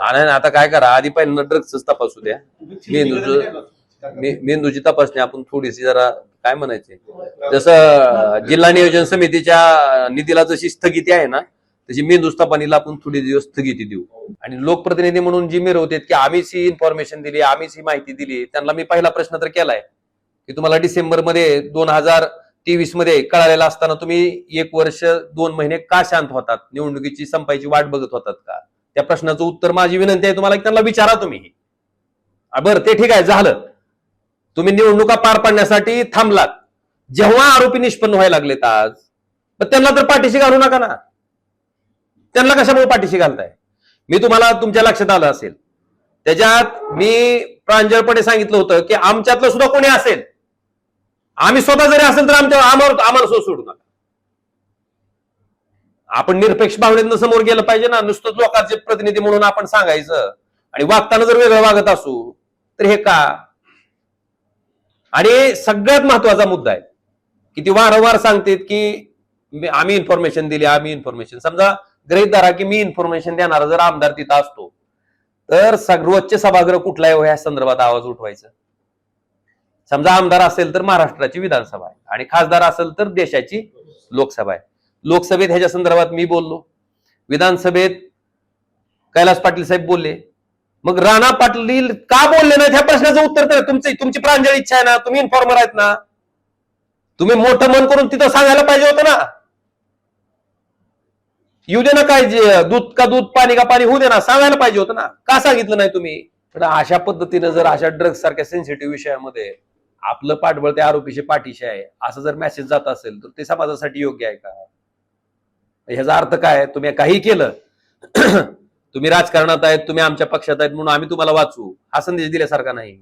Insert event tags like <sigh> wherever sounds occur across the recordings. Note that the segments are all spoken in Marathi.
आणि आता काय करा आधी पहिल्यांदा ड्रग्सच तपासू द्या. मेंदूचं मेंदूची तपासणी आपण थोडीशी जरा काय म्हणायचे? जसं जिल्हा नियोजन समितीच्या निधीला जशी स्थगिती आहे ना तशी मेंदू तपासणीला आपण थोडी दिवस स्थगिती देऊ. आणि लोकप्रतिनिधी म्हणून जी मिरवतात की आम्हीच ही इन्फॉर्मेशन दिली आम्हीच ही माहिती दिली त्यांना मी पहिला प्रश्न तर केलाय की तुम्हाला डिसेंबरमध्ये दोन हजार तेवीसमध्ये कळालेला असताना तुम्ही एक वर्ष दोन महिने का शांत होतात? निवडणुकीची संपायची वाट बघत होतात का? त्या प्रश्नाचं उत्तर माझी विनंती आहे. तुम्हाला त्यांना विचारा तुम्ही. बरं ते ठीक आहे झालं. तुम्ही निवडणुका पार पाडण्यासाठी थांबलात. जेव्हा आरोपी निष्पन्न व्हायला लागलेत आज पण त्यांना तर पाठीशी घालू नका ना. त्यांना कशामुळे पाठीशी घालताय? मी तुम्हाला तुमच्या लक्षात आलं असेल. त्याच्यात मी प्रांजळपणे सांगितलं होतं की आमच्यातलं सुद्धा कोणी असेल. आम्ही स्वतः जरी असेल तर आमच्या आम्हाला आम्हाला सो सोडू नका. आपण निरपेक्ष भावनेतनं समोर गेलं पाहिजे ना. नुसतंच लोकांचे प्रतिनिधी म्हणून आपण सांगायचं. आणि वागताना जर वेगळं वागत असू तर हे का? आणि सगळ्यात महत्त्वाचा मुद्दा आहे की ती वारंवार सांगतात की आम्ही इन्फॉर्मेशन दिली आम्ही इन्फॉर्मेशन समजा गृहित धरा की मी इन्फॉर्मेशन देणारा जर आमदार तिथं असतो तर सर्वोच्च सभागृह कुठला आहे हो? या संदर्भात आवाज उठवायचं. समजा आमदार असेल तर महाराष्ट्राची विधानसभा आहे आणि खासदार असेल तर देशाची लोकसभा आहे. लोकसभेत ह्याच्या संदर्भात मी बोललो. विधानसभेत कैलास पाटील साहेब बोलले. मग राणा पाटील का बोलले ना त्या प्रश्नाचं उत्तर तर तुमची तुमची प्रांजळी इच्छा आहे ना? तुम्ही इन्फॉर्मर आहेत ना? तुम्ही मोठं मन करून तिथं सांगायला पाहिजे होतं ना? येऊ दे ना काय जे दूध का दूध पाणी का पाणी होऊ दे ना. सांगायला पाहिजे होतं ना. का सांगितलं नाही तुम्ही? पण अशा पद्धतीनं जर अशा ड्रग्ज सारख्या सेन्सिटिव्ह विषयामध्ये आपलं पाठबळ त्या आरोपीचे पाठीशी आहे असं जर मेसेज जात असेल तर ते समाजासाठी योग्य आहे का? ह्याचा अर्थ काय? तुम्ही काही केलं <clears throat> तुम्ही राजकारणात आहेत तुम्ही आमच्या पक्षात आहेत म्हणून आम्ही तुम्हाला वाचू. हा संदेश दिल्यासारखा नाही.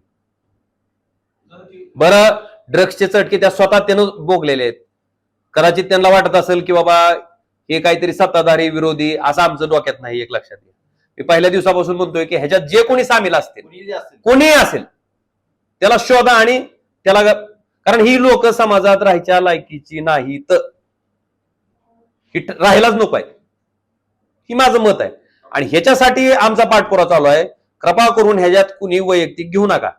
बरं ड्रग्सचे चटके त्या स्वतः त्यानं भोगलेले आहेत. कदाचित त्यांना वाटत असेल की बाबा हे काहीतरी सत्ताधारी विरोधी असं आमचं डोक्यात नाही एक लक्षात घ्या. मी पहिल्या दिवसापासून म्हणतोय की ह्याच्यात जे कोणी सामील असतील कोणीही असेल. त्याला शोधा आणि त्याला कारण ही लोक समाजात राहायच्या लायकीची नाहीत. ही राहायलाच नको आहे. ही माझं मत आहे. आणि ह्याच्यासाठी आमचा पाठपुरा चालू आहे. कृपा करून ह्याच्यात कुणी वैयक्तिक घेऊ नका.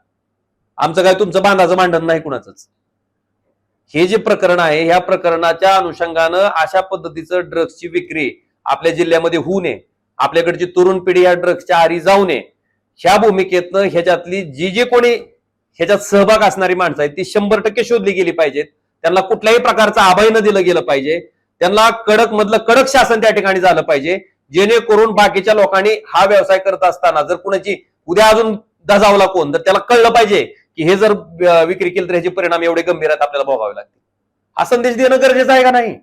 आमचं काय तुमचं बांधाचं भांडण नाही कुणाचंच. हे जे प्रकरण आहे ह्या प्रकरणाच्या अनुषंगानं अशा पद्धतीचं ड्रग्सची विक्री आपल्या जिल्ह्यामध्ये होऊ नये. आपल्याकडची तरुण पिढी या ड्रग्सच्या आरी जाऊ नये. ह्या भूमिकेतनं ह्याच्यातली जी जी कोणी ह्याच्यात सहभाग असणारी माणसं आहेत ती शंभर टक्के शोधली गेली पाहिजेत. त्यांना कुठल्याही प्रकारचं अभय न दिलं गेलं पाहिजे. त्यांना कडक मधलं कडक शासन त्या ठिकाणी झालं पाहिजे. जेणेकरून बाकीच्या लोकांनी हा व्यवसाय करत असताना जर कुणाची उद्या अजून दजावला कोण तर त्याला कळलं पाहिजे की हे जर विक्री केली तर ह्याचे परिणाम एवढे गंभीर आहेत आपल्याला भोगावे लागतील. हा संदेश देणं गरजेचं आहे का नाही?